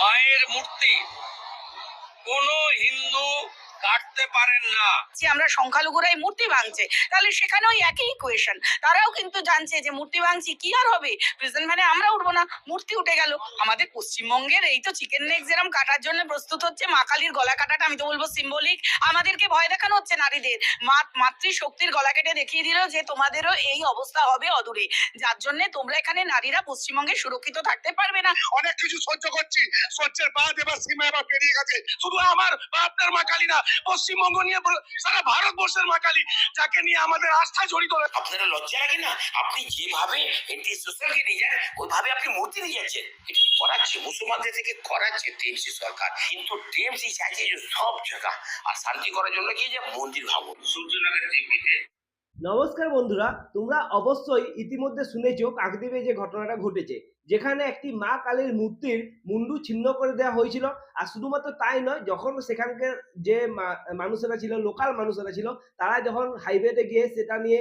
মায়ের মূর্তি। কোনো হিন্দু কাটতে পারেন না। যে আমরা সংখ্যালঘুরাই মূর্তি ভাঙছে তাহলে সেখানেও একই ইকুয়েশন তারাও কিন্তু জানছে যে মূর্তি ভাঙছি কি আর হবে? প্রেজেন্ট মানে আমরা উঠবো না মূর্তি উঠে গেল। আমাদের পশ্চিমবঙ্গের এই তো চিকেন নেক যেরকম কাটার জন্য প্রস্তুত হচ্ছে মা কালীর গলা কাটাটা আমি তো বলব সিম্বলিক আমাদেরকে ভয় দেখানো হচ্ছে নারীদের। মা মাতৃ শক্তির গলা কেটে দেখিয়ে দিল যে তোমাদেরও এই অবস্থা হবে অদূরে। যার জন্য তোমরা এখানে নারীরা পশ্চিমবঙ্গে সুরক্ষিত থাকতে পারবে না। অনেক কিছু সহ্য করছি। সহ্যের বাদ এবার সীমা এবার পেরিয়ে গেছে। শুধু আমার বা আপনার মা কালী না পশ্চিমবঙ্গ নিয়ে সারা ভারতবর্ষের মা কালী যাকে নিয়ে আমাদের আস্থা জড়িত আপনারা লজ্জা লাগে না? আপনি যেভাবে একটি সোশ্যালকে নিয়ে যান ওইভাবে আপনি মূর্তি নিয়ে যাচ্ছেন। এটা করাচ্ছে মুসলমানদের থেকে করাচ্ছে টিএমসি সরকার। কিন্তু টিএমসি চাইছে যে সব জায়গা আর শান্তি করার জন্য কি যে মন্দির ভাঙুন। সূর্যনগর টিভিতে। নমস্কার বন্ধুরা তোমরা অবশ্যই ইতিমধ্যে শুনেছো কাকদ্বীপে যে ঘটনাটা ঘটেছে। যেখানে একটি মা কালীর মূর্তির মুন্ডু ছিন্ন করে দেওয়া হয়েছিল। আর শুধুমাত্র তাই নয়, যখন সেখানকার যে মানুষেরা ছিল, লোকাল মানুষেরা ছিল, তারা যখন হাইওয়েতে গিয়ে সেটা নিয়ে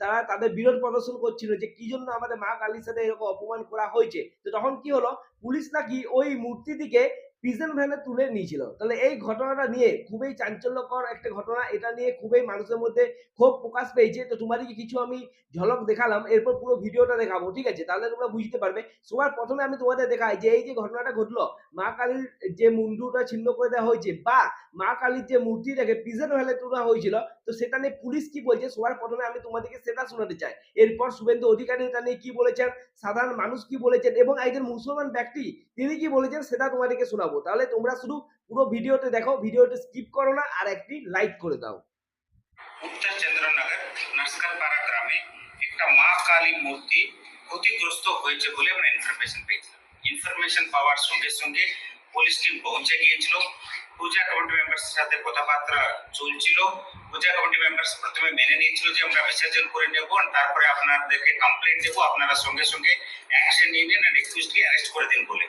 তারা তাদের বিরোধ প্রদর্শন করছিল যে কি জন্য আমাদের মা কালীর সাথে এরকম অপমান করা হয়েছে, তো তখন কি হলো, পুলিশ নাকি ওই মূর্তিটিকে প্রিজন ভ্যানে তুলে নিয়েছিল। তাহলে এই ঘটনাটা নিয়ে খুবই চাঞ্চল্যকর একটা ঘটনা। এটা নিয়ে খুবই মানুষের মধ্যে ক্ষোভ প্রকাশ পেয়েছে। তো তোমাদেরকে কিছু আমি ঝলক দেখালাম, এরপর পুরো ভিডিওটা দেখাবো, ঠিক আছে? তাহলে তোমরা বুঝতে পারবে। সবার প্রথমে আমি তোমাদের দেখাই যে এই যে ঘটনাটা ঘটলো, মা কালীর যে মুন্ডুটা ছিন্ন করে দেওয়া হয়েছে বা মা কালীর যে মূর্তিটাকে প্রিজন ভ্যানে তোলা হয়েছিল, তো সেটা নিয়ে পুলিশ কি বলছে, সবার প্রথমে আমি তোমাদেরকে সেটা শোনাতে চাই। এরপর শুভেন্দু অধিকারী এটা নিয়ে কি বলেছেন, সাধারণ মানুষ কি বলেছেন এবং একজন মুসলমান ব্যক্তি তিনি কি বলেছেন, সেটা তোমাদেরকে শোনাবো। তাহলে তোমরা শুধু পুরো ভিডিওতে দেখো ভিডিওটা স্কিপ করো না, আর একটি লাইক করে দাও। চন্দ্রনগর নস্করপাড়া গ্রামে একটা মা কালী মূর্তি ক্ষতিগ্রস্ত হয়েছে বলে আমরা ইনফরমেশন পেয়েছিলাম। ইনফরমেশন পাওয়ার সঙ্গে সঙ্গে পুলিশ টিম পৌঁছে গিয়েছিল। পূজা কমিটি মেম্বার্স সাথে কথাবার্তা চলছিল। পূজা কমিটি মেম্বার্স প্রথমে মেনে নিয়েছিল যে আমরা বিসর্জন করে নেব, তারপরে আপনাদেরকে কমপ্লেন দেবো, আপনারা সঙ্গে সঙ্গে অ্যাকশন নিয়ে নিন অ্যারেস্ট করে দিন বলে।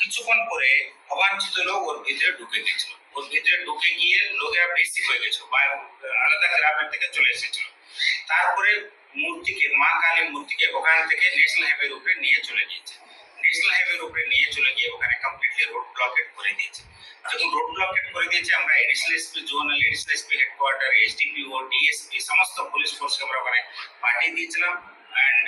কিছুক্ষণ পরে অবাঞ্ছিত লোক ওর ভিতরে ঢুকে গেছিল। ওর ভিতরে ঢুকে গিয়ে লোকেরা বেশি হয়ে গেছিল আলাদা গ্রামের থেকে চলে এসেছিল। তারপরে মূর্তিকে, মা কালী মূর্তিকে ওখান থেকে ন্যাশনাল হাইওয়ের উপরে নিয়ে চলে গিয়েছে। ন্যাশনাল হাইওয়ের উপরে নিয়ে চলে গিয়ে ওখানে কমপ্লিটলি রোড ব্লকেট করে দিয়েছে। যখন রোড ব্লকেট করে দিয়েছে, আমরা additional SP zonal additional SP headquarter SDPO DSP সমস্ত পুলিশ ফোর্সকে আমরা ওখানে পাঠিয়ে দিয়েছিলাম। অ্যান্ড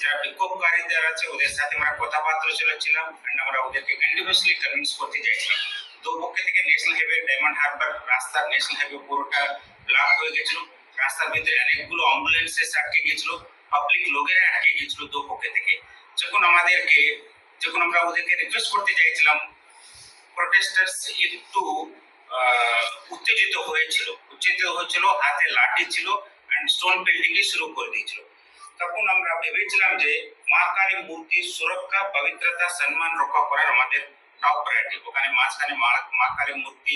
যারা বিক্ষোভকারী যারা আছে, ওদের সাথে আমরা কথাবার্তা চলেছিলাম অ্যান্ড আমরা ওদেরকে কন্টিনিউসলি কনভিন্স করতে চাইছিলাম দু পক্ষে থেকে ন্যাশনাল হাইওয়ে ডায়মন্ড হারবার রাস্তা ন্যাশনাল হাইওয়ে পুরোটা ব্লক হয়ে গেছিল। রাস্তার ভিতরে অনেকগুলো অ্যাম্বুলেন্সেস আটকে গেছিল পাবলিক লোকেরা আটকে গেছিল দু পক্ষে থেকে। যখন আমাদেরকে, যখন আমরা ওদেরকে রিকোয়েস্ট করতে চাইছিলাম প্রোটেস্টার্স একটু উত্তেজিত হয়েছিল। উত্তেজিত হয়েছিল, হাতে লাঠি ছিল অ্যান্ড স্টোন বিল্ডিং শুরু করে দিয়েছিল। তখন আমরা ভেবেছিলাম যে মা কালী মূর্তির সুরক্ষা পবিত্রতা সম্মান রক্ষা করার আমাদের টপ প্রায়োরিটি ওখানে মাঝখানে মা মা কালী মূর্তি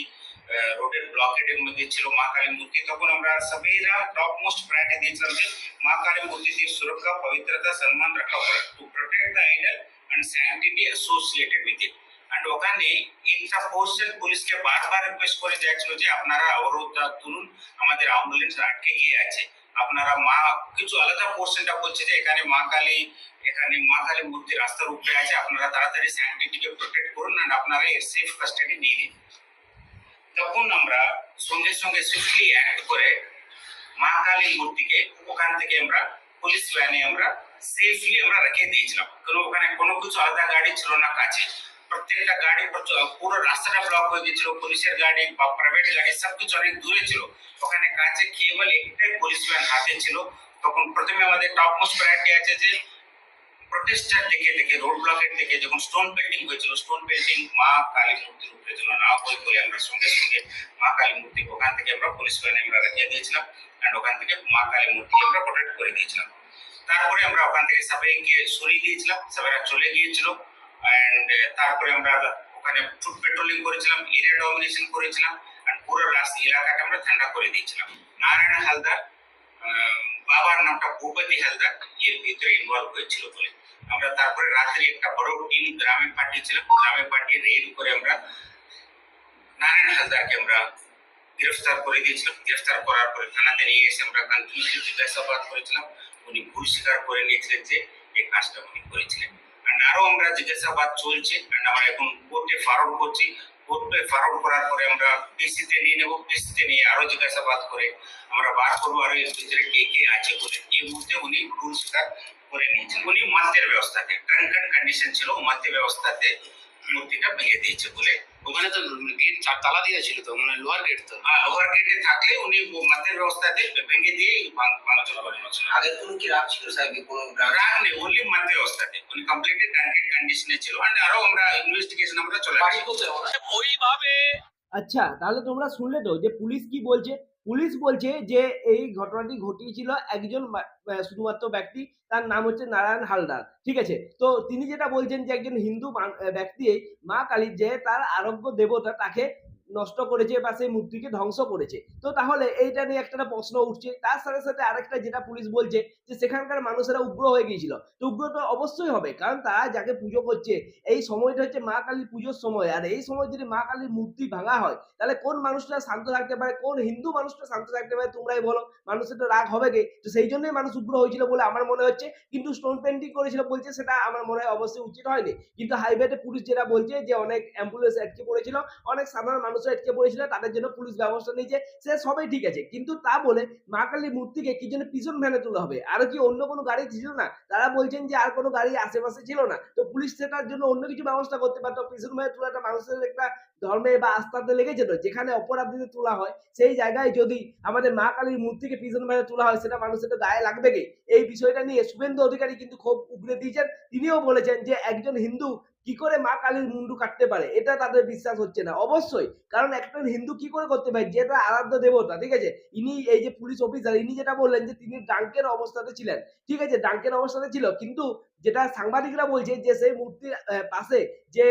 আহ, রোডের ব্লকেটের মধ্যে ছিল মা কালী মূর্তি তখন আমরা সবাইরা টপ মোস্ট প্রায়োরিটি দিয়েছিলাম যে মা কালী মূর্তির সুরক্ষা পবিত্রতা সম্মান রক্ষা করা to protect the idol and sanctity associated with it and ওখানে একটা পোস্টাল পুলিশকে বারবার রিকোয়েস্ট করে যাচ্ছিল যে আপনারা অবরোধটা তুলুন আমাদের অ্যাম্বুলেন্স আটকে গিয়ে আছে আপনারা মা, কিছু আলাদা পোর্শনটা বলছে যে এখানে মা কালী, এখানে মা কালী মূর্তি রাস্তার উপরে আছে, আপনারা তাড়াতাড়ি স্যানিটিটিকে প্রোটেক্ট করুন অ্যান্ড আপনারা এর সেফ কাস্টাডি নিয়ে নিন। তখন আমরা সঙ্গে সঙ্গে সুইফটলি অ্যাক্ট করে মা কালী মূর্তিকে ওখান থেকে আমরা পুলিশ ভ্যানে আমরা সেফলি আমরা রেখে দিয়েছিলাম। কারণ ওখানে কোনো কিছু আলাদা গাড়ি ছিল না, কাছে। প্রত্যেকটা গাড়ি পুরো রাস্তাটা ব্লক হয়ে গেছিল, পুলিশের গাড়ি বা প্রাইভেট গাড়ি সবকিছু অনেক দূরে ছিল। ওখানে কাছে কেবল একটাই পুলিশ ভ্যান হাতে ছিল। তখন প্রথমে আমাদের টপ মোস্ট প্রায়োরিটি আছে যে প্রোটেস্টার দেখে দেখে রোড ব্লকের থেকে যখন স্টোন পেন্টিং হয়েছিল স্টোন পেন্টিং মা কালী মূর্তির উপরে যেন না হয় বলে আমরা সঙ্গে সঙ্গে মা কালী মূর্তি ওখান থেকে আমরা পুলিশ ভ্যানে আমরা রেখে দিয়েছিলাম অ্যান্ড ওখান থেকে মা কালী মূর্তি আমরা প্রোটেক্ট করে দিয়েছিলাম। তারপরে আমরা ওখান থেকে সবাইকে সরিয়ে দিয়েছিলাম সবাইরা চলে গিয়েছিল। অ্যান্ড তারপরে আমরা ওখানে ফুড পেট্রোলিং করেছিলাম এরিয়া ডমিনেশন করেছিলাম অ্যান্ড পুরো রাস্তা এলাকাটা আমরা ঠান্ডা করে দিয়েছিলাম। নারায়ণ হালদার বাবার নামটা ভূপতি হালদার, এর ভিতরে ইনভলভ হয়েছিল বলে। আমরা তারপরে রাত্রে একটা বড় টিম গ্রামে পাঠিয়েছিলাম। গ্রামে পাঠিয়ে রেড করে আমরা নারায়ণ হালদারকে আমরা গ্রেফতার করে দিয়েছিলাম। গ্রেফতার করার পরে থানাতে নিয়ে এসে আমরা কন্টিনিউসলি জিজ্ঞাসাবাদ করেছিলাম। উনি ভুল স্বীকার করে নিয়েছিলেন যে এই কাজটা উনি করেছিলেন। আর আমরা জিজ্ঞাসাবাদ চলছে। আমরা এখন কোর্টে ফারণ করছি। কোর্টে ফারণ করার পরে আমরা পিসিতে নিয়ে নেব। পিসিতে নিয়ে আরও জিজ্ঞাসাবাদ করে আমরা বার করব আরও এর ভিতরে কে কে আছে বলে। এই মুহূর্তে উনি ভুল স্বীকার করে নিয়েছেন। উনি মাধ্যের ব্যবস্থাকে। ট্রেন কন্ডিশন ছিল মাধ্য ব্যবস্থাতে। মূর্তিটা ভেঙে দিয়েছে বলে। ওখানে তো গেট তালা দিয়ে ছিল তো মানে লোয়ার গেট তো? হ্যাঁ লোয়ার গেটে থাকলে উনি মাধ্যের ব্যবস্থাতে ভেঙে দিয়ে ভাঙচুর নিয়েছিল। কোনো কি রাগ ছিল সাহেব কোনো রাগ? নেই ওনলি উনি কমপ্লিটলি কন্ডিশনে ছিল। And আরও আমরা ইনভেস্টিগেশন আমরা চলে আসি। ওইভাবে আচ্ছা তাহলে তোমরা শুনলে তো যে পুলিশ কি বলছে? পুলিশ বলছে যে এই ঘটনাটি ঘটিয়েছিল একজন শুধুমাত্র ব্যক্তি, তার নাম হচ্ছে নারায়ণ হালদার, ঠিক আছে? তো তিনি যেটা বলছেন যে একজন হিন্দু ব্যক্তি মা কালীর যে তার আরোগ্য দেবতা তাকে নষ্ট করেছে বা সেই মূর্তিকে ধ্বংস করেছে। তো তাহলে এইটা নিয়ে একটা প্রশ্ন উঠছে। তার সাথে সাথে আরেকটা যেটা পুলিশ বলছে যে সেখানকার মানুষেরা উগ্র হয়ে গিয়েছিল। তো উগ্র তো অবশ্যই হবে, কারণ তারা যাকে পুজো করছে, এই সময়টা হচ্ছে মা কালীর পুজোর সময়। আর এই সময় যদি মা কালীর মূর্তি ভাঙা হয়, তাহলে কোন মানুষটা শান্ত থাকতে পারে? কোন হিন্দু মানুষটা শান্ত থাকতে পারে? তোমরাই বলো। মানুষের তো রাগ হবে গে। তো সেই জন্যই মানুষ উগ্র হয়েছিল বলে আমার মনে হচ্ছে। কিন্তু স্টোন পেন্টিং করেছিল বলছে, সেটা আমার মনে হয় অবশ্যই উচিত হয়নি। কিন্তু হাইওয়েতে পুলিশ যেটা বলছে যে, অনেক অ্যাম্বুলেন্স আটকে পড়েছিল অনেক সাধারণ মানুষ আটকে পড়েছিল তাদের জন্য পুলিশ ব্যবস্থা নিয়েছে, সে সবই ঠিক আছে। কিন্তু তা বলে মা কালীর মূর্তিকে কি জন্য পিছন ভ্যানে তোলা হবে? আর কি অন্য কোনো গাড়ি ছিল না? তারা বলছেন যে আর কোনো গাড়ি আশেপাশে ছিল না। তো পুলিশ সেটার জন্য অন্য কিছু ব্যবস্থা করতে পারতো। পিছন ভ্যানে তোলাটা মানুষের একটা ধর্মে বা আস্থাতে লেগেছে তো, যেখানে অপরাধীদের তোলা হয়, সেই জায়গায় যদি আমাদের মা কালীর মূর্তিকে পিছন ভ্যানে তোলা হয়, সেটা মানুষের তো গায়ে লাগবে কি? এই বিষয়টা নিয়ে শুভেন্দু অধিকারী কিন্তু খুব উগরে দিয়েছেন। তিনিও বলেছেন যে একজন হিন্দু কি করে মা কালীর মুন্ডু কাটতে পারে? এটা তাদের বিশ্বাস হচ্ছে না। অবশ্যই, কারণ একজন হিন্দু কি করে করতে পারে? যেটা আরাধ্য দেবতা, ঠিক আছে? ইনি এই যে পুলিশ অফিসার ইনি যেটা বললেন যে তিনি ডাঙ্কের অবস্থাতে ছিলেন। ঠিক আছে, ডাঙ্কের অবস্থাতে ছিল, কিন্তু যেটা সাংবাদিকরা বলছে যে সেই মূর্তির পাশে যে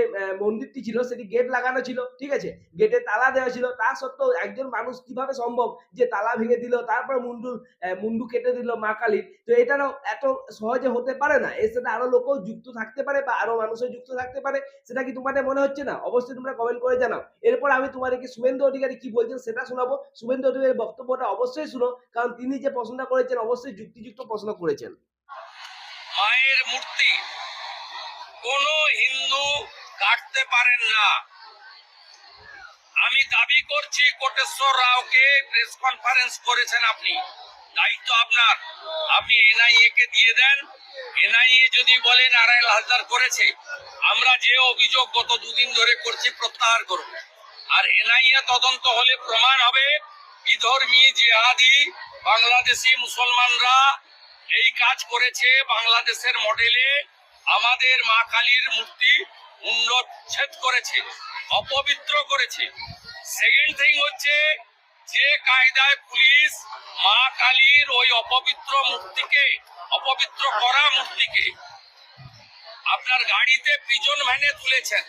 মন্দিরটি ছিল, সেটি গেট লাগানো ছিল, ঠিক আছে? গেটে তালা দেওয়া ছিল। তা সত্ত্বেও একজন মানুষ কীভাবে সম্ভব যে তালা ভেঙে দিল, তারপর মুন্ডু মুন্ডু কেটে দিল মা কালীর? তো এটারও এত সহজে হতে পারে না। এর সাথে আরও লোকও যুক্ত থাকতে পারে বা আরও মানুষও যুক্ত থাকতে পারে, সেটা কি তোমাদের মনে হচ্ছে না? অবশ্যই তোমরা কমেন্ট করে জানাও। এরপর আমি তোমাদেরকে শুভেন্দু অধিকারী কি বলছেন সেটা শোনাবো। শুভেন্দু অধিকারীর বক্তব্যটা অবশ্যই শুনো, কারণ তিনি যে প্রশ্নটা করেছেন, অবশ্যই যুক্তিযুক্ত প্রশ্ন করেছেন। মায়ের মূর্তি কোন হিন্দু কাটতে পারেন না। আমি দাবি করছি কোটেশ্বর রাওকে প্রেস কনফারেন্স করেছেন আপনি। দায়িত্ব আপনার। আপনি এনআইএ কে দিয়ে দেন। এনআইএ যদি বলেন নারায়ণ হালদার করেছে, আমরা যে অভিযোগ গত দুদিন ধরে করছি প্রত্যাহার করব আর এনআইএ তদন্ত হলে প্রমাণ হবে, বিধর্মী জিহাদি, বাংলাদেশি মুসলমানরা এই কাজ করেছে বাংলাদেশের মডেলে। আমাদের মা কালীর মূর্তি উন্নচ্ছেদ করেছে, অপবিত্র করেছে। সেকেন্ড থিং হচ্ছে যে কায়দায় পুলিশ মা কালীর ওই অপবিত্র মূর্তিকে, অপবিত্র করা মূর্তিকে আপনার গাড়িতে পিজন ভ্যানে তুলেছেন।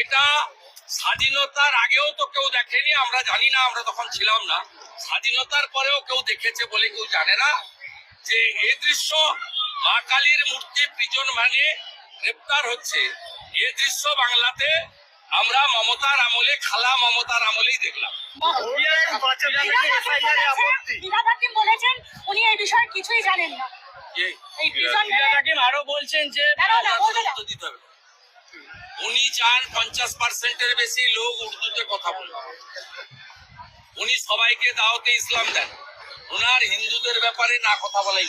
এটা স্বাধীনতার আগেও তো কেউ দেখেনি, আমরা জানি না, আমরা তখন ছিলাম না। স্বাধীনতার পরেও কেউ দেখেছে বলে কেউ জানে না যে এই দৃশ্য মা কালীর মূর্তি প্রিজন মানে গ্রেপ্তার হচ্ছে। এ দৃশ্য বাংলাতে আমরা মমতার আমলে খালা মমতার আমলেই দেখলাম। বলেছেন উনি এই বিষয়ে কিছুই জানেন না। আরও বলছেন যে দিতে হবে। উনি চান পঞ্চাশ পার্সেন্টের বেশি লোক উর্দুতে কথা বলবে উনি সবাইকে দাওয়াতে ইসলাম দেন। ওনার হিন্দুদের ব্যাপারে না কথা বলাই।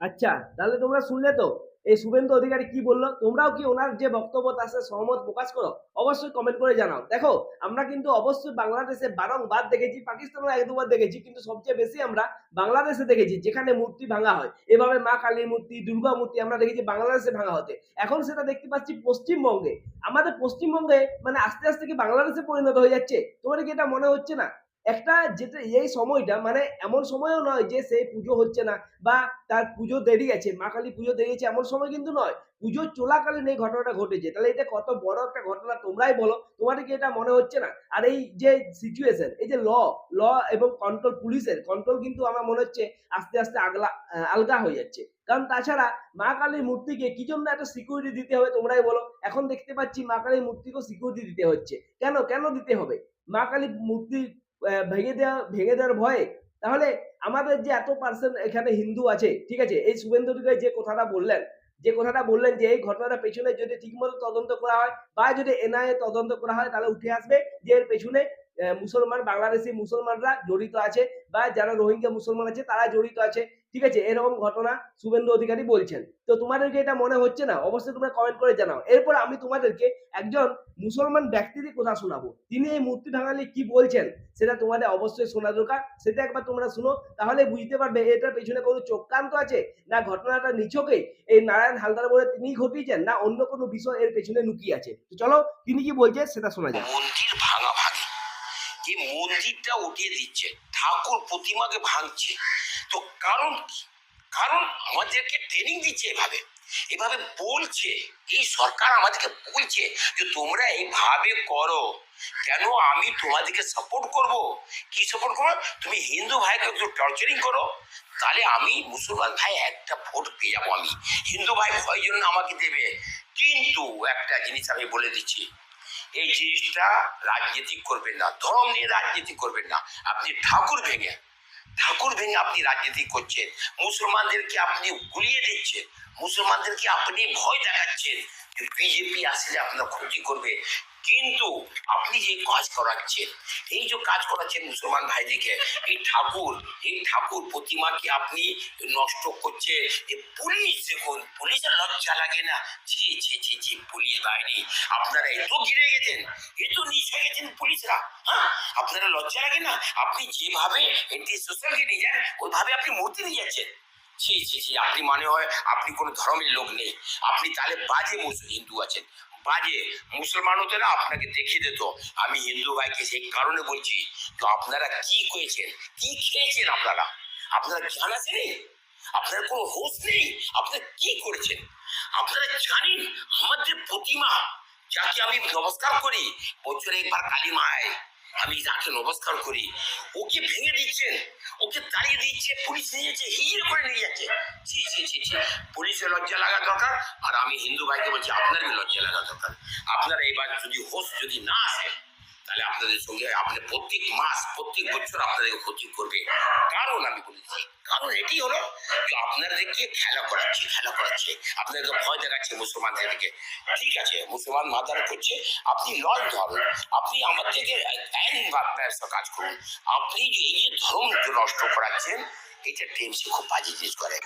আচ্ছা তাহলে তোমরা শুনলে তো। এই শুভেন্দু অধিকারী কি বলল? তোমরাও কি ওনার যে বক্তব্য তার সহমত প্রকাশ করো? অবশ্যই কমেন্ট করে জানাও। দেখো, আমরা কিন্তু অবশ্যই বাংলাদেশে বারংবার দেখেছি, পাকিস্তানেও এক দুবার দেখেছি, কিন্তু সবচেয়ে বেশি আমরা বাংলাদেশে দেখেছি, যেখানে মূর্তি ভাঙা হয়। এভাবে মা কালীর মূর্তি, দুর্গা মূর্তি আমরা দেখেছি বাংলাদেশে ভাঙা হতে। এখন সেটা দেখতে পাচ্ছি পশ্চিমবঙ্গে। আমাদের পশ্চিমবঙ্গে মানে আস্তে আস্তে কি বাংলাদেশে পরিণত হয়ে যাচ্ছে? তোমার কি এটা মনে হচ্ছে না? একটা যেটা এই সময়টা মানে এমন সময়ও নয় যে সেই পুজো হচ্ছে না বা তার পুজো দেরি আছে, মা কালী পুজো দেরি আছে, এমন সময় কিন্তু নয়। পুজো চলাকালীন এই ঘটনাটা ঘটেছে। তাহলে এটা কত বড় একটা ঘটনা তোমরাই বলো। তোমাদের কি এটা মনে হচ্ছে না? আর এই যে সিচুয়েশন এই যে ল ল এবং কন্ট্রোল পুলিশের কন্ট্রোল কিন্তু আমার মনে হচ্ছে আস্তে আস্তে আগলা আলগা হয়ে যাচ্ছে। কারণ তাছাড়া মা কালীর মূর্তিকে কি জন্য একটা সিকিউরিটি দিতে হবে তোমরাই বলো? এখন দেখতে পাচ্ছি মা কালীর মূর্তিকেও সিকিউরিটি দিতে হচ্ছে। কেন? কেন দিতে হবে? মা কালীর মূর্তি ভেঙে দেওয়া ভেঙে দেওয়ার ভয়ে, তাহলে আমাদের যে এত পার্সেন্ট এখানে হিন্দু আছে, ঠিক আছে? এই শুভেন্দু অধিকারী যে কথাটা বললেন, যে কথাটা বললেন যে এই ঘটনাটা পেছনে যদি ঠিকমতো তদন্ত করা হয়, বা যদি এনআইএ তদন্ত করা হয়, তাহলে উঠে আসবে যে এর পেছনে মুসলমান, বাংলাদেশি মুসলমানরা জড়িত আছে, বা যারা রোহিঙ্গা মুসলমান আছে, তারা জড়িত আছে। ঠিক আছে, এরকম ঘটনা শুভেন্দু অধিকারী বলছেন। তো তোমাদেরকে এটা মনে হচ্ছে না? অবশ্যই তোমরা কমেন্ট করে জানাও। এরপর আমি তোমাদেরকে একজন মুসলমান ব্যক্তিরই কথা শোনাবো। তিনি এই মূর্তি ভাঙালি কি বলছেন, সেটা তোমাদের অবশ্যই শোনা দরকার। সেটা একবার তোমরা শুনো, তাহলে বুঝতে পারবে এটার পেছনে কোনো চক্রান্ত আছে, না ঘটনাটা নিছকে এই নারায়ণ হালদার বলে তিনি ঘটিয়েছেন, না অন্য কোনো বিষয় এর পেছনে লুকিয়ে আছে। তো চলো, তিনি কি বলছে সেটা শোনা যাক। মন্দির ভাঙা ভাঙি এই মন্দিরটা উঠিয়ে দিচ্ছে, ঠাকুর প্রতিমাকে ভাঙছে। তো কারণ কি? কারণ আমাদেরকে ট্রেনিং দিচ্ছে এভাবে। এভাবে বলছে, এই সরকার আমাদেরকে বলছে যে তোমরা এইভাবে করো। কেন আমি তোমাদেরকে সাপোর্ট করব? কি সাপোর্ট করব? তুমি হিন্দু ভাইকে একটু টর্চারিং করো। তাহলে আমি মুসলমান ভাই একটা ভোট পেয়ে যাব আমি। হিন্দু ভাই ভয় জন্য আমাকে দেবে। কিন্তু একটা জিনিস আমি বলে দিচ্ছি। এই জিনিসটা রাজনীতি করবেন না, ধর্ম নিয়ে রাজনীতি করবেন না। আপনি ঠাকুর ভেঙে ঠাকুর ভেঙে আপনি রাজনীতি করছেন। মুসলমানদেরকে আপনি গুলিয়ে দিচ্ছেন? মুসলমানদেরকে আপনি ভয় দেখাচ্ছেন বিজেপি আসলে আপনার ক্ষতি করবে? কিন্তু আপনি যে কাজ করাচ্ছেন, এই যে কাজ করাচ্ছেন মুসলমান ভাইদিকে এই ঠাকুর এই ঠাকুর প্রতিমাকে আপনি নষ্ট করছে, এ পুলিশ দেখুন, পুলিশের লজ্জা লাগে না। ছি ছি ছি ছি, পুলিশ বাহিনী, আপনারা এত ঘিরে গেছেন, এত নিচ গেছেন পুলিশরা হ্যাঁ? আপনারা লজ্জা লাগে না? আপনি যেভাবে এন্টি সোশ্যালকে নিয়ে যান ওইভাবে আপনি মূর্তি নিয়ে যাচ্ছেন। ছি ছি ছি, আপনি মনে হয়, আপনি কোনো ধর্মের লোক নেই। আপনি তাহলে বাজে মুসলিম হিন্দু আছেন। বাজে। মুসলমান হতে না আপনাকে দেখিয়ে দিত। আমি হিন্দু ভাইকে সেই কারণে বলছি, তো আপনারা কি করেছেন? কি খেয়েছেন আপনারা? আপনারা জান আছে আপনার কোনো হোস নেই? আপনারা কি করেছেন? আপনারা জানেন আমাদের প্রতিমা, যাকে আমি নমস্কার করি বছরে একবার কালী মায় আমি যাকে নমস্কার করি, ওকে ভেঙে দিচ্ছেন, ওকে তাড়িয়ে দিচ্ছে, পুলিশ নিয়ে যাচ্ছে, হিরে করে নিয়ে যাচ্ছে। ছি ছি ছি ছি। পুলিশের লজ্জা লাগা দরকার, আর আমি হিন্দু ভাইকে বলছি আপনারই লজ্জা লাগা দরকার। আপনারা এবার যদি হোস যদি না আসে তাহলে আপনাদের সঙ্গে আপনি প্রত্যেক মাস, প্রত্যেক বছর আপনাদেরকে ক্ষতি করবে। কারণ আমি বলেছি, কারণ এটি হলো যে আপনাদেরকে খেলা করাচ্ছে খেলা করাচ্ছে। আপনাদেরকে ভয় দেখাচ্ছে মুসলমানদেরকে ঠিক আছে, মুসলমান মাদার করছে, আপনি লজ ধরুন, আপনি আমার থেকে ব্যবসা কাজ করুন। আপনি যে এই যে ধর্ম নষ্ট করাচ্ছেন, এটা টিএমসি খুব বাজে জিনিস করে।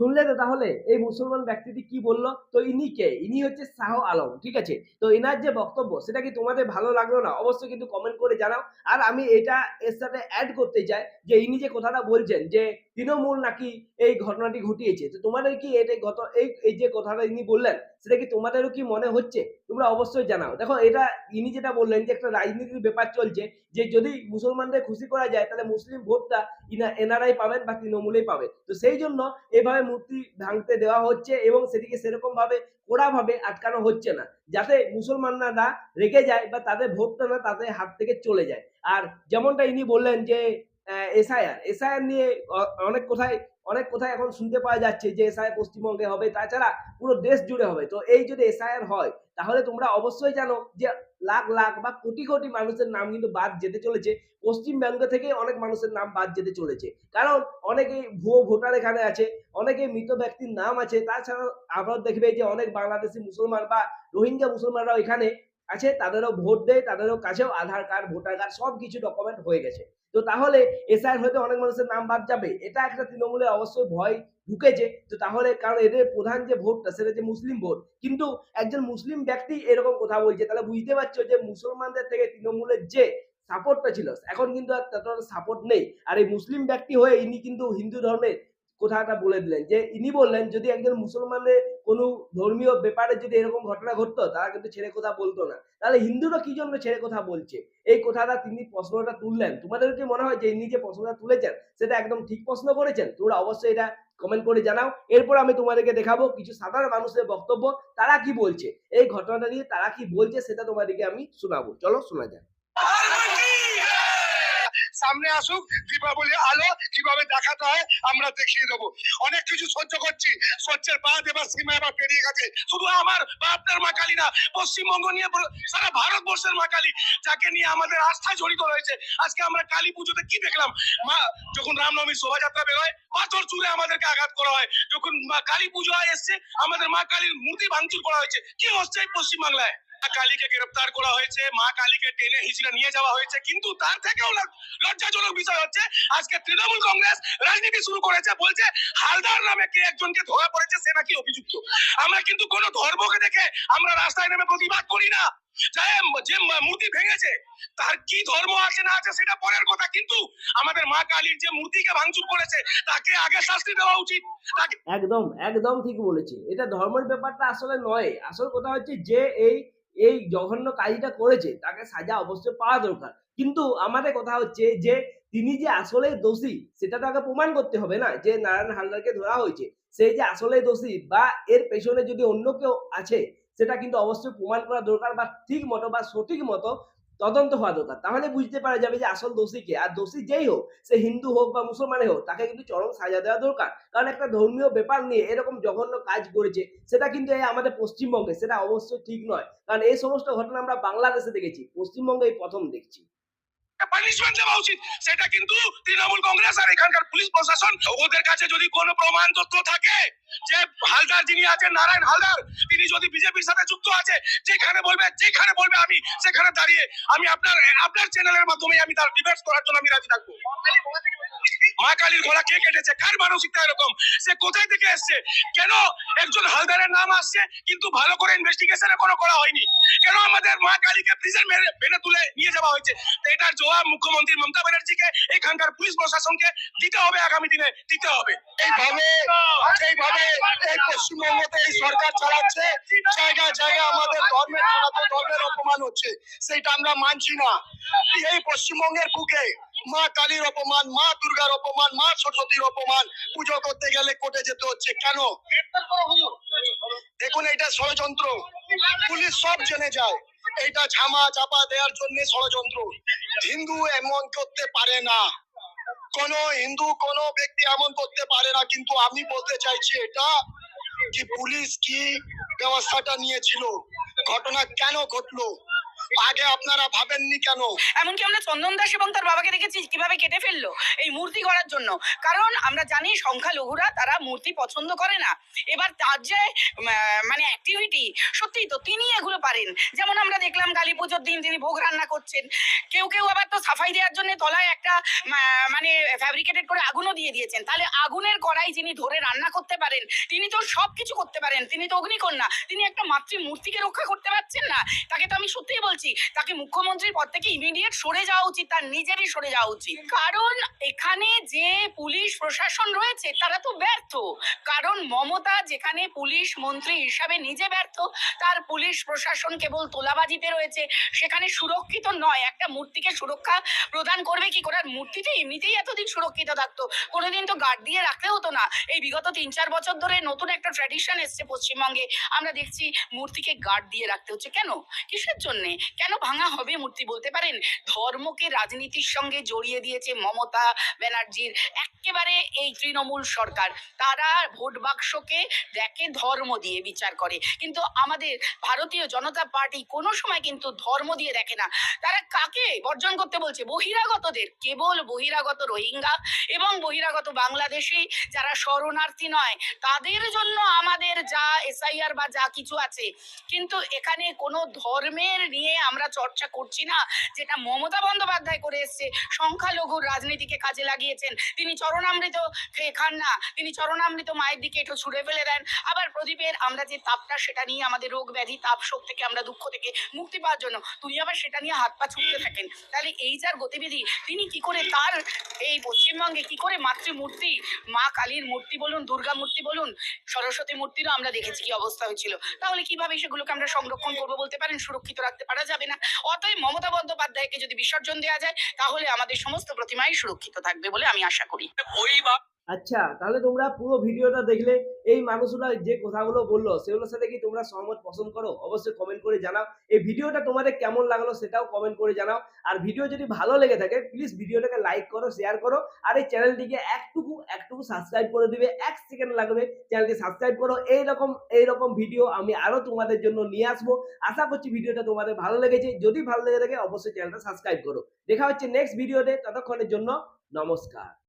শুনলে তো তাহলে এই মুসলমান ব্যক্তিটি কি বলল? তো ইনি কে? ইনি হচ্ছে শাহ আলম, ঠিক আছে? তো এনার যে বক্তব্য, সেটা কি তোমাদের ভালো লাগল না? অবশ্যই কিন্তু কমেন্ট করে জানাও। আর আমি এটা এর সাথে অ্যাড করতে চাই যে ইনি যে কথাটা বলছেন যে তৃণমূল নাকি এই ঘটনাটি ঘটিয়েছে? তো তোমাদের কি এটা গত এই এই যে কথাটা ইনি বললেন, সেটা কি তোমাদেরও কি মনে হচ্ছে? তোমরা অবশ্যই জানাও। দেখো, এটা ইনি যেটা বললেন যে একটা রাজনীতির ব্যাপার চলছে, যে যদি মুসলমানদের খুশি করা যায়, তাহলে মুসলিম ভোটটা ইনা, এনারাই পাবেন বা তৃণমূলেই পাবে। তো সেই জন্য এভাবে মূর্তি ভাঙতে দেওয়া হচ্ছে এবং সেটিকে সেরকম ভাবে কড়া ভাবে আটকানো হচ্ছে না, যাতে মুসলমানরা রেগে যায় বা তাদের ভোটটা না তাদের হাত থেকে চলে যায়। আর যেমনটা ইনি বললেন যে এসআইআর এসআইআর নিয়ে অনেক কোথায় অনেক কোথায় এখন শুনতে পাওয়া যাচ্ছে যে এসআইআর পশ্চিমবঙ্গে হবে, তাছাড়া পুরো দেশ জুড়ে হবে। তো এই যদি এসআইআর হয়, তাহলে তোমরা অবশ্যই জানো যে লাখ লাখ বা কোটি কোটি মানুষের নাম কিন্তু বাদ যেতে চলেছে। পশ্চিমবঙ্গ থেকে অনেক মানুষের নাম বাদ যেতে চলেছে। কারণ অনেকেই ভুয়ো ভোটার এখানে আছে অনেকে মৃত ব্যক্তির নাম আছে। তাছাড়াও আবার দেখবে যে অনেক বাংলাদেশি মুসলমান বা রোহিঙ্গা মুসলমানরাও এখানে আছে, তাদেরও ভোট দেয়, তাদেরও কাছেও আধার কার্ড, ভোটার কার্ড সব কিছু ডকুমেন্ট হয়ে গেছে। তো তাহলে এসআইআর হয়তো অনেক মানুষের নাম বাদ যাবে। এটা একটা তৃণমূলে অবশ্যই ভয় ঢুকেছে। তো তাহলে কারণ এদের প্রধান যে ভোটটা, সেটা যে মুসলিম ভোট। কিন্তু একজন মুসলিম ব্যক্তি এরকম কথা বলছে, তাহলে বুঝতে পারছ যে মুসলমানদের থেকে তৃণমূলের যে সাপোর্টটা ছিল, এখন কিন্তু আর ততটা সাপোর্ট নেই। আর এই মুসলিম ব্যক্তি হয়ে ইনি কিন্তু হিন্দু ধর্মের কথাটা বলে দিলেন যে ইনি বললেন, যদি একজন মুসলমানের কোনো ধর্মীয় ব্যাপারে যদি এরকম ঘটনা ঘটতো, তারা কিন্তু ছেড়ে কথা বলতো না। তাহলে হিন্দুরা কি জন্য ছেড়ে কথা বলছে? এই কথাটা তিনি প্রশ্নটা তুললেন। তোমাদের কি মনে হয় যে ইনি যে প্রশ্নটা তুলেছেন, সেটা একদম ঠিক প্রশ্ন করেছেন? তোমরা অবশ্যই এটা কমেন্ট করে জানাও। এরপর আমি তোমাদেরকে দেখাবো কিছু সাধারণ মানুষের বক্তব্য। তারা কি বলছে? এই ঘটনাটা নিয়ে তারা কি বলছে, সেটা তোমাদেরকে আমি শোনাবো। চলো, শোনা যাক। সামনে আসুক, দীপাবলি আলো কীভাবে দেখাতে হয়, আমরা দেখিয়ে দেবো। অনেক কিছু সহ্য করছি, সহ্যের বাদ এবার সীমা এবার পেরিয়ে গেছে। শুধু আমার বা আপনার মা কালী না, পশ্চিমবঙ্গ নিয়ে সারা ভারতবর্ষের মা কালী, যাকে নিয়ে আমাদের আস্থা জড়িত রয়েছে। আজকে আমরা কালী পুজোতে কি দেখলাম? মা, যখন রামনবমী শোভাযাত্রা বেরোয়, পাথর চুলে আমাদেরকে আঘাত করা হয়। যখন মা কালী পুজো এসছে, আমাদের মা কালীর মূর্তি ভাঙচুর করা হয়েছে। কি হচ্ছে পশ্চিমবাংলায়? কালীকে গ্রেফতার করা হয়েছে, মা কালীকে টেনে হিজড়ে নিয়ে যাওয়া হয়েছে, কিন্তু তার থেকেও লজ- লজ্জাজনক বিষয় হচ্ছে, আজকে তৃণমূল কংগ্রেস রাজনীতি শুরু করেছে, বলছে হালদার নামে কে একজনকে ধরা পড়েছে, সে নাকি অভিযুক্ত। আমরা কিন্তু কোনো ধর্মকে দেখে আমরা রাস্তায় নেমে প্রতিবাদ করি না। যে মূর্তি ভেঙেছে, তার কি ধর্ম আছে, না আছে, সেটা পরের কথা। কিন্তু আমাদের মা কালীর যে মূর্তিকে ভাঙচুর করেছে, তাকে আগে শাস্তি দেওয়া উচিত। একদম একদম ঠিক এটা ধর্মের ব্যাপারটা আসলে নয়। আসল কথা হচ্ছে যে এই এই জঘন্য কাজটা করেছে, তাকে সাজা অবশ্যই পাওয়া দরকার। কিন্তু আমাদের কথা হচ্ছে যে, তিনি যে আসলে দোষী, সেটা তো প্রমাণ করতে হবে না, যে নারায়ণ হালদারকে ধরা হয়েছে। সেই যে আসলে দোষী বা এর পেছনে যদি অন্য কেউ আছে সেটা কিন্তু অবশ্যই প্রমাণ করা দরকার বা ঠিক মতো বা সঠিক মতো তদন্ত হওয়া দরকার। তাহলে বুঝতে পারা যাবে যে আসল দোষী কে। আর দোষী যেই হোক, সে হিন্দু হোক বা মুসলমানে হোক, তাকে কিন্তু চরম সাজা দেওয়া দরকার। কারণ একটা ধর্মীয় ব্যাপার নিয়ে এরকম জঘন্য কাজ করেছে, সেটা কিন্তু এই আমাদের পশ্চিমবঙ্গে, সেটা অবশ্যই ঠিক নয়। কারণ এই সমস্ত ঘটনা আমরা বাংলাদেশে দেখেছি, পশ্চিমবঙ্গে এই প্রথম দেখছি। পানিশমেন্ট দেওয়া উচিত। সেটা কিন্তু তৃণমূল কংগ্রেস আর এখানকার পুলিশ প্রশাসন, ওদের কাছে যদি কোনো প্রমাণ তথ্য থাকে যে হালদার যিনি আছেন নারায়ণ হালদার তিনি যদি বিজেপির সাথে যুক্ত আছে যেখানে বলবে যেখানে বলবে আমি সেখানে দাঁড়িয়ে আমি আপনার আপনার চ্যানেলের মাধ্যমে আমি তার ডিফেন্স করার জন্য আমি রাজি থাকব। মা কালীর গলা কে কেটেছে? কার মানসিকতা এরকম? সে কোথায় থেকে এসছে? কেন একজন হালদারের নাম আসছে কিন্তু ভালো করে ইনভেস্টিগেশন কোনো করা হয়নি? কেন আমাদের মা কালীকে প্রিজন মেনে তুলে নিয়ে যাওয়া হয়েছে? এটার জবাব মুখ্যমন্ত্রী মমতা ব্যানার্জিকে এখানকার পুলিশ প্রশাসনকে দিতে হবে আগামী দিনে দিতে হবে। এইভাবে পশ্চিমবঙ্গের বুকে মা কালীর অপমান, মা দুর্গার অপমান, মা সরস্বতীর অপমান পুজো করতে গেলে যেতে হচ্ছে। কেন? দেখুন এটা ষড়যন্ত্র। পুলিশ সব জেনে যায়। এটা ঝামা চাপা দেওয়ার জন্য ষড়যন্ত্র। হিন্দু এমন করতে পারে না। কোন হিন্দু কোন ব্যক্তি এমন করতে পারে না, কিন্তু আমি বলতে চাইছি এটা কি পুলিশ কি ব্যবস্থাটা নিয়েছিল, ঘটনা কেন ঘটলো? আগে আপনারা ভাবেননি কেন? এমনকি আমরা চন্দন দাস এবং তার বাবাকে দেখেছি কীভাবে কেটে ফেলল এই মূর্তি করার জন্য। কারণ আমরা জানি সংখ্যালঘুরা তারা মূর্তি পছন্দ করে না। এবার তার যে মানে অ্যাক্টিভিটি সত্যিই তো তিনি এগুলো পারেন। যেমন আমরা দেখলাম কালী পুজোর দিন তিনি ভোগ রান্না করছেন। কেউ কেউ আবার তো সাফাই দেওয়ার জন্য তলায় একটা মানে ফ্যাব্রিকেটেড করে আগুনও দিয়ে দিয়েছেন। তাহলে আগুনের কড়াই যিনি ধরে রান্না করতে পারেন, তিনি তো সব কিছু করতে পারেন। তিনি তো অগ্নিকন্যা। তিনি একটা মাতৃ মূর্তিকে রক্ষা করতে পারছেন না। তাকে তো আমি সত্যিই বলছি, তাকে মুখ্যমন্ত্রীর পদ থেকে ইমিডিয়েট সরে যাওয়া উচিত, তার নিজেরই সরে যাওয়া উচিত। কারণ এখানে যে পুলিশ প্রশাসন রয়েছে, তারা তো ব্যর্থ। কারণ মমতা যেখানে পুলিশ মন্ত্রী হিসাবে নিজে ব্যর্থ, তার পুলিশ প্রশাসন কেবল তোলাবাজিতে রয়েছে। সেখানে সুরক্ষিত নয়, একটা মূর্তিকে সুরক্ষা প্রদান করবে কি করে? আর মূর্তিটা এমনিতেই এতদিন সুরক্ষিত থাকতো। কোনোদিন তো গার্ড দিয়ে রাখতে হতো না। এই বিগত তিন চার বছর ধরে নতুন একটা ট্র্যাডিশন এসছে পশ্চিমবঙ্গে। আমরা দেখছি মূর্তিকে গার্ড দিয়ে রাখতে হচ্ছে। কেন? কিসের জন্য? কেন ভাঙা হবে মূর্তি বলতে পারেন? ধর্মকে রাজনীতির সঙ্গে জড়িয়ে দিয়েছে মমতা ব্যানার্জির একেবারে এই তৃণমূল সরকার। তারা ভোট বাক্সকে দেখে ধর্ম দিয়ে বিচার করে। কিন্তু আমাদের ভারতীয় জনতা পার্টি কোনো সময় কিন্তু ধর্ম দিয়ে দেখে না। তারা কাকে বর্জন করতে বলছে? বহিরাগতদের। কেবল বহিরাগত রোহিঙ্গা এবং বহিরাগত বাংলাদেশি যারা শরণার্থী নয়, তাদের জন্য আমাদের যা এসআইআর বা যা কিছু আছে। কিন্তু এখানে কোনো ধর্মের নিয়ে আমরা চর্চা করছি না, যেটা মমতা বন্দ্যোপাধ্যায় করে এসছে। সংখ্যালঘুর রাজনীতিকে কাজে লাগিয়েছেন। তিনি চরণামৃত খান না। তিনি চরণামৃত মায়ের দিকে একটু ছুড়ে ফেলে দেন। আবার প্রদীপের আমরা যে তাপটা, সেটা নিয়ে আমাদের রোগ ব্যাধি, তাপ শোক থেকে আমরা দুঃখ থেকে মুক্তি পাওয়ার জন্য তিনি আবার সেটা নিয়ে হাত পা ছুটতে থাকেন। তাহলে এই যার গতিবিধি, তিনি কি করে তার এই পশ্চিমবঙ্গে কি করে মাতৃমূর্তি, মা কালীর মূর্তি বলুন, দুর্গা মূর্তি বলুন, সরস্বতী মূর্তিরও আমরা দেখেছি কি অবস্থা হয়েছিল। তাহলে কীভাবে সেগুলোকে আমরা সংরক্ষণ করব বলতে পারেন, সুরক্ষিত রাখতে পারা যাবে না। অতএব মমতা বন্দ্যোপাধ্যায়কে যদি বিসর্জন দেওয়া যায়, তাহলে আমাদের সমস্ত প্রতিমাই সুরক্ষিত থাকবে বলে আমি আশা করি। আচ্ছা তাহলে তোমরা পুরো ভিডিওটা দেখলে, এই মানুষগুলা যে কথাগুলো বলল, সেগুলোর সাথে কি তোমরা সহমত পছন্দ করো? অবশ্যই কমেন্ট করে জানাও। এই ভিডিওটা তোমাদের কেমন লাগল সেটাও কমেন্ট করে জানাও। আর ভিডিও যদি ভালো লেগে থাকে প্লিজ ভিডিওটাকে লাইক করো শেয়ার করো। আর এই চ্যানেলটিকে একটুকু একটুকু সাবস্ক্রাইব করে দিবে। এক সেকেন্ড লাগবে চ্যানেলটি সাবস্ক্রাইব করো। এইরকম এইরকম ভিডিও আমি আরও তোমাদের জন্য নিয়ে আসব। আশা করছি ভিডিওটা তোমাদের ভালো লেগেছে। যদি ভালো লেগে থাকে, অবশ্যই চ্যানেলটা সাবস্ক্রাইব করো। দেখা হচ্ছে নেক্সট ভিডিওতে ততক্ষণের জন্য নমস্কার।